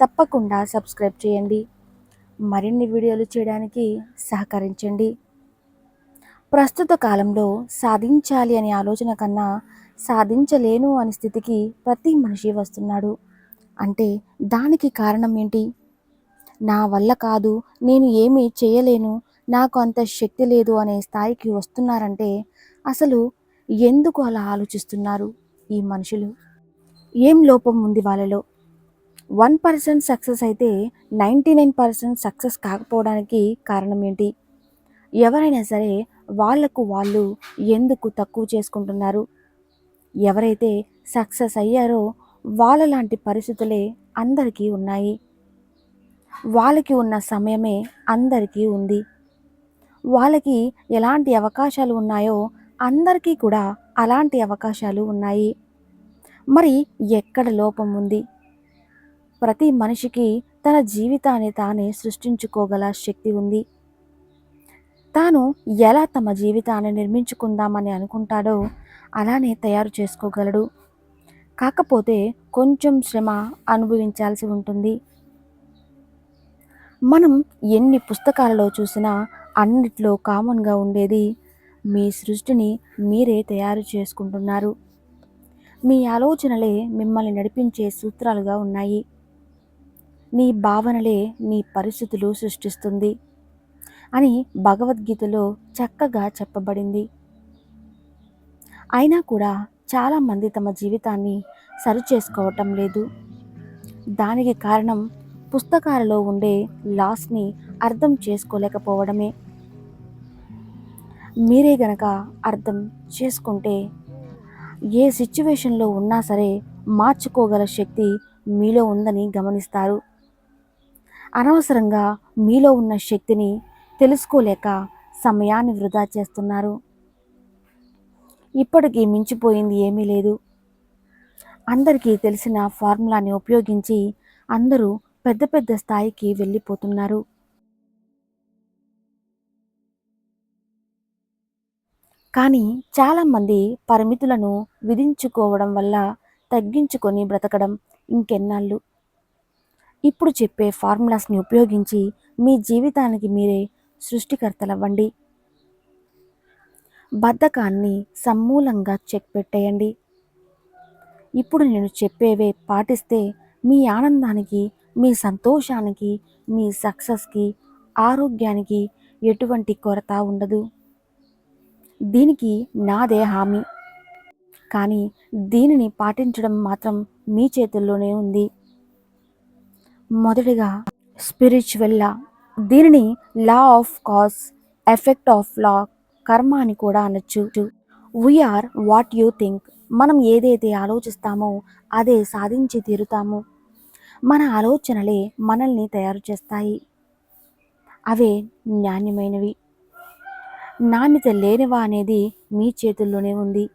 తప్పకుండా సబ్స్క్రైబ్ చేయండి. మరిన్ని వీడియోలు చేయడానికి సహకరించండి. ప్రస్తుత కాలంలో సాధించాలి అనే ఆలోచన కన్నా సాధించలేను అనే స్థితికి ప్రతి మనిషి వస్తున్నాడు. అంటే దానికి కారణం ఏంటి? నా వల్ల కాదు నేను ఏమీ చేయలేను నాకు అంత శక్తి లేదు అనే స్థాయికి వస్తున్నారంటే అసలు ఎందుకు అలా ఆలోచిస్తున్నారు ఈ మనుషులు? ఏం లోపం ఉంది వాళ్ళలో? వన్ పర్సెంట్ సక్సెస్ అయితే నైంటీ నైన్ పర్సెంట్ సక్సెస్ కాకపోవడానికి కారణం ఏంటి? ఎవరైనా సరే వాళ్ళకు వాళ్ళు ఎందుకు తక్కువ చేసుకుంటున్నారు? ఎవరైతే సక్సెస్ అయ్యారో వాళ్ళ లాంటి పరిస్థితులే అందరికీ ఉన్నాయి. వాళ్ళకి ఉన్న సమయమే అందరికీ ఉంది. వాళ్ళకి ఎలాంటి అవకాశాలు ఉన్నాయో అందరికీ కూడా అలాంటి అవకాశాలు ఉన్నాయి. మరి ఎక్కడ లోపం ఉంది? ప్రతి మనిషికి తన జీవితాన్ని తానే సృష్టించుకోగల శక్తి ఉంది. తాను ఎలా తమ జీవితాన్ని నిర్మించుకుందామని అనుకుంటాడో అలానే తయారు చేసుకోగలడు. కాకపోతే కొంచెం శ్రమ అనుభవించాల్సి ఉంటుంది. మనం ఎన్ని పుస్తకాలలో చూసినా అన్నిట్లో కామన్గా ఉండేది మీ సృష్టిని మీరే తయారు చేసుకుంటున్నారు. మీ ఆలోచనలే మిమ్మల్ని నడిపించే సూత్రాలుగా ఉన్నాయి. నీ భావనలే నీ పరిస్థితులు సృష్టిస్తుంది అని భగవద్గీతలో చక్కగా చెప్పబడింది. అయినా కూడా చాలామంది తమ జీవితాన్ని సరిచేసుకోవటం లేదు. దానికి కారణం పుస్తకాలలో ఉండే లాస్ని అర్థం చేసుకోలేకపోవడమే. మీరే గనక అర్థం చేసుకుంటే ఏ సిచ్యువేషన్లో ఉన్నా సరే మార్చుకోగల శక్తి మీలో ఉందని గమనిస్తారు. అనవసరంగా మీలో ఉన్న శక్తిని తెలుసుకోలేక సమయాన్ని వృధా చేస్తున్నారు. ఇప్పటికీ మించిపోయింది ఏమీ లేదు. అందరికీ తెలిసిన ఫార్ములాని ఉపయోగించి అందరూ పెద్ద పెద్ద స్థాయికి వెళ్ళిపోతున్నారు. కానీ చాలామంది పరిమితులను విధించుకోవడం వల్ల తగ్గించుకొని బ్రతకడం ఇంకెన్నాళ్ళు? ఇప్పుడు చెప్పే ఫార్ములాస్ని ఉపయోగించి మీ జీవితానికి మీరే సృష్టికర్తలవ్వండి. బద్ధకాన్ని సమూలంగా చెక్ పెట్టేయండి. ఇప్పుడు నేను చెప్పేవే పాటిస్తే మీ ఆనందానికి మీ సంతోషానికి మీ సక్సెస్కి ఆరోగ్యానికి ఎటువంటి కొరత ఉండదు. దీనికి నాదే హామీ. కానీ దీనిని పాటించడం మాత్రం మీ చేతుల్లోనే ఉంది. మొదటిగా స్పిరిచువల్ లా దీనిని law of cause effect of law karma అని కూడా అనొచ్చు. వీఆర్ వాట్ యూ థింక్ మనం ఏదైతే ఆలోచిస్తామో అదే సాధించి తీరుతాము. మన ఆలోచనలే మనల్ని తయారు చేస్తాయి. అవే నాణ్యమైనవి నాణ్యత లేనివా అనేది మీ చేతుల్లోనే ఉంది.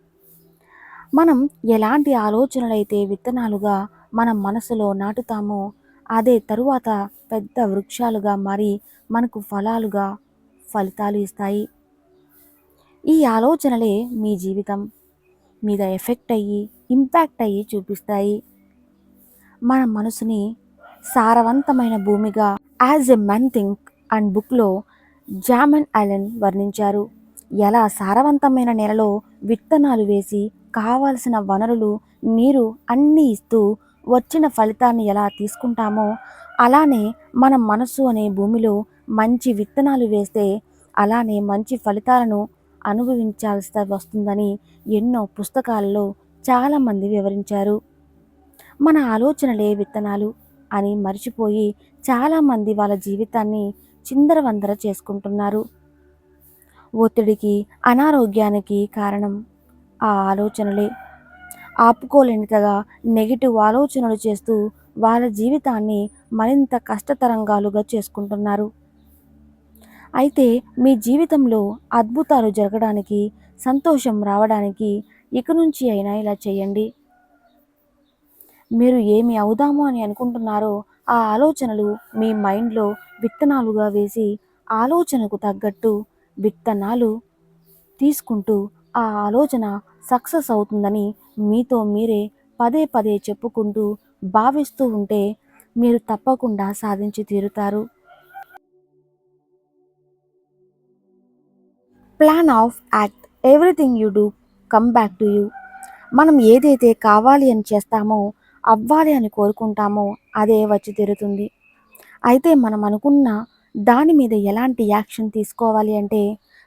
మనం ఎలాంటి ఆలోచనలైతే విత్తనాలుగా మన మనసులో నాటుతామో అదే తరువాత పెద్ద వృక్షాలుగా మారి మనకు ఫలాలుగా ఫలితాలు ఇస్తాయి. ఈ ఆలోచనలే మీ జీవితం మీద ఎఫెక్ట్ అయ్యి ఇంపాక్ట్ అయ్యి చూపిస్తాయి. మన మనసుని సారవంతమైన భూమిగా as a men think and బుక్లో జామన్ అలెన్ వర్ణించారు. ఎలా సారవంతమైన నెలలో విత్తనాలు వేసి కావాల్సిన వనరులు నీరు అన్నీ ఇస్తూ వచ్చిన ఫలితాన్ని ఎలా తీసుకుంటామో అలానే మన మనసు అనే భూమిలో మంచి విత్తనాలు వేస్తే అలానే మంచి ఫలితాలను అనుభవించాల్సి వస్తుందని ఎన్నో పుస్తకాలలో చాలామంది వివరించారు. మన ఆలోచనలే విత్తనాలు అని మర్చిపోయి చాలామంది వాళ్ళ జీవితాన్ని చిందరవందర చేసుకుంటున్నారు. ఒత్తిడికి అనారోగ్యానికి కారణం ఆ ఆలోచనలే. ఆపుకోలేనితగా నెగిటివ్ ఆలోచనలు చేస్తూ వాళ్ళ జీవితాన్ని మరింత కష్టతరంగాలుగా చేసుకుంటున్నారు. అయితే మీ జీవితంలో అద్భుతాలు జరగడానికి సంతోషం రావడానికి ఇక నుంచి అయినా ఇలా చేయండి. మీరు ఏమి అవుదాము అని అనుకుంటున్నారో ఆ ఆలోచనలు మీ మైండ్లో విత్తనాలుగా వేసి ఆలోచనకు తగ్గట్టు విత్తనాలు తీసుకుంటూ ఆ ఆలోచన సక్సెస్ అవుతుందని మీతో మీరే పదే పదే చెప్పుకుంటూ భావిస్తూ ఉంటే మీరు తప్పకుండా సాధించి తీరుతారు. Plan of act everything you do come back to you మనం ఏదైతే కావాలి అని చేస్తామో అవ్వాలి అని కోరుకుంటామో అదే వచ్చి తీరుతుంది. అయితే మనం అనుకున్న దాని మీద ఎలాంటి యాక్షన్ తీసుకోవాలి అంటే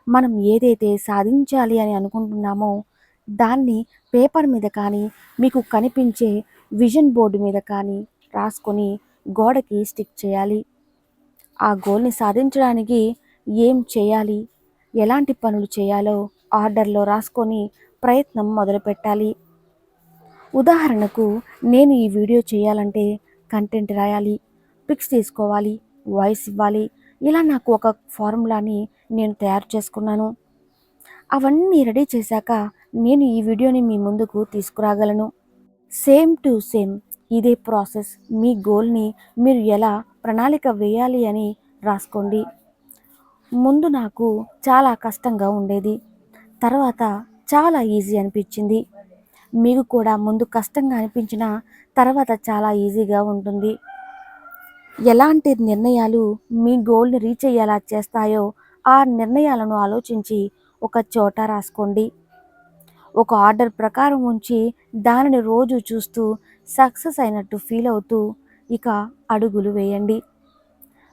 మనం ఏదైతే సాధించాలి అని అనుకుంటున్నామో దాన్ని పేపర్ మీద కానీ మీకు కనిపించే విజన్ బోర్డు మీద కానీ రాసుకొని గోడకి స్టిక్ చేయాలి. ఆ గోల్ని సాధించడానికి ఏం చేయాలి? ఎలాంటి పనులు చేయాలో ఆర్డర్లో రాసుకొని ప్రయత్నం మొదలుపెట్టాలి ఉదాహరణకు నేను ఈ వీడియో చేయాలంటే కంటెంట్ రాయాలి పిక్స్ తీసుకోవాలి వాయిస్ ఇవ్వాలి. ఇలా నాకు ఒక ఫార్ములాని నేను తయారు చేసుకున్నాను. అవన్నీ రెడీ చేశాక నేను ఈ వీడియోని మీ ముందుకు తీసుకురాగలను. సేమ్ టు సేమ్ ఇదే ప్రాసెస్. మీ గోల్ని మీరు ఎలా ప్రణాళిక వేయాలి అని రాసుకోండి. ముందు నాకు చాలా కష్టంగా ఉండేది. తర్వాత చాలా ఈజీ అనిపించింది. మీకు కూడా ముందు కష్టంగా అనిపించిన తర్వాత చాలా ఈజీగా ఉంటుంది. ఎలాంటి నిర్ణయాలు మీ గోల్ని రీచ్ అయ్యేలా చేస్తాయో ఆ నిర్ణయాలను ఆలోచించి ఒక చోట రాసుకోండి. ఒక ఆర్డర్ ప్రకారం ఉంచి దానిని రోజు చూస్తూ సక్సెస్ అయినట్టు ఫీల్ అవుతూ ఇక అడుగులు వేయండి.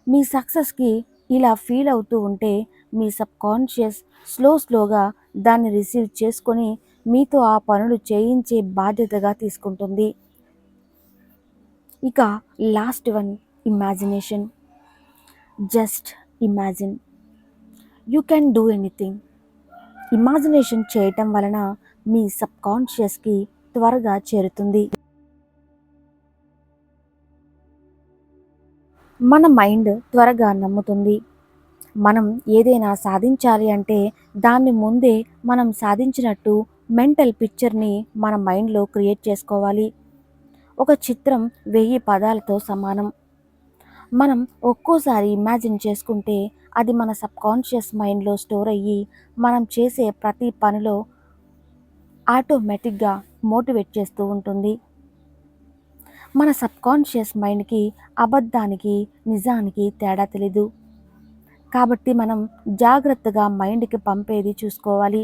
మీ సక్సెస్కి ఇలా ఫీల్ అవుతూ ఉంటే మీ సబ్ కాన్షియస్ స్లో స్లోగా దాన్ని రిసీవ్ చేసుకొని మీతో ఆ పనులు చేయించే బాధ్యతగా తీసుకుంటుంది. ఇక last one imagination. Just imagine. You can do anything. Imagination చేయటం వలన మీ సబ్ కాన్షియస్కి త్వరగా చేరుతుంది. మన మైండ్ త్వరగా నమ్ముతుంది. మనం ఏదైనా సాధించాలి అంటే దాన్ని ముందే మనం సాధించినట్టు మెంటల్ పిక్చర్ని మన మైండ్లో క్రియేట్ చేసుకోవాలి. ఒక చిత్రం వెయ్యి పదాలతో సమానం. మనం ఒక్కోసారి ఇమాజిన్ చేసుకుంటే అది మన సబ్కాన్షియస్ మైండ్లో స్టోర్ అయ్యి మనం చేసే ప్రతి పనిలో ఆటోమేటిక్గా మోటివేట్ చేస్తూ ఉంటుంది. మన సబ్కాన్షియస్ మైండ్కి అబద్ధానికి నిజానికి తేడా తెలీదు. కాబట్టి మనం జాగ్రత్తగా మైండ్కి పంపేది చూసుకోవాలి.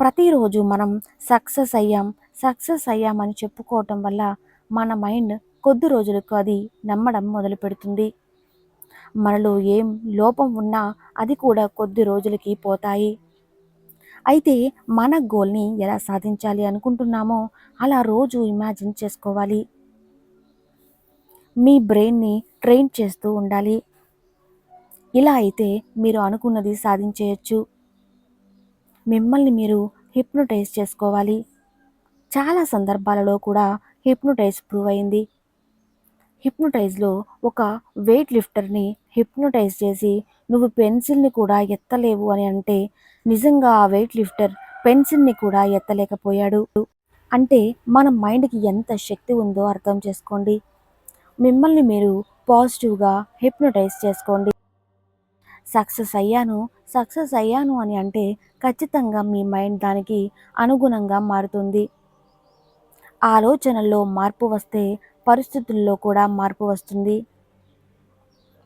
ప్రతిరోజు మనం సక్సెస్ అయ్యాం సక్సెస్ అయ్యామని చెప్పుకోవటం వల్ల మన మైండ్ కొద్ది రోజులకు అది నమ్మడం మొదలు పెడుతుంది మనలో ఏం లోపం ఉన్నా అది కూడా కొద్ది రోజులకి పోతాయి. అయితే మన గోల్ని ఎలా సాధించాలి అనుకుంటున్నామో అలా రోజు ఇమాజిన్ చేసుకోవాలి. మీ బ్రెయిన్ని ట్రైన్ చేస్తూ ఉండాలి. ఇలా అయితే మీరు అనుకున్నది సాధించేయచ్చు. మిమ్మల్ని మీరు హిప్నోటైజ్ చేసుకోవాలి. చాలా సందర్భాలలో కూడా హిప్నోటైజ్ ప్రూవ్ అయింది. హిప్నోటైజ్లో ఒక వెయిట్ లిఫ్టర్ని హిప్నోటైజ్ చేసి నువ్వు పెన్సిల్ని కూడా ఎత్తలేవు అని అంటే నిజంగా ఆ వెయిట్ లిఫ్టర్ పెన్సిల్ని కూడా ఎత్తలేకపోయాడు. అంటే మన మైండ్కి ఎంత శక్తి ఉందో అర్థం చేసుకోండి. మిమ్మల్ని మీరు పాజిటివ్గా హిప్నటైజ్ చేసుకోండి. సక్సెస్ అయ్యాను సక్సెస్ అయ్యాను అని అంటే ఖచ్చితంగా మీ మైండ్ దానికి అనుగుణంగా మారుతుంది. ఆలోచనల్లో మార్పు వస్తే పరిస్థితుల్లో కూడా మార్పు వస్తుంది.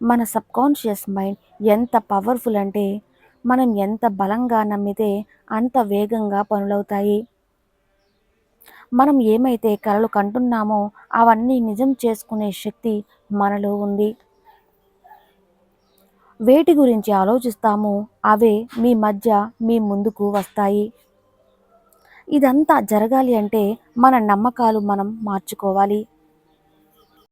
మన సబ్కాన్షియస్ మైండ్ ఎంత పవర్ఫుల్ అంటే మనం ఎంత బలంగా నమ్మితే అంత వేగంగా పనులవుతాయి. మనం ఏమైతే కలలు కంటున్నామో అవన్నీ నిజం చేసుకునే శక్తి మనలో ఉంది. వేటి గురించి ఆలోచిస్తామో అవే మీ మధ్య మీ ముందుకు వస్తాయి. ఇదంతా జరగాలి అంటే మన నమ్మకాలు మనం మార్చుకోవాలి.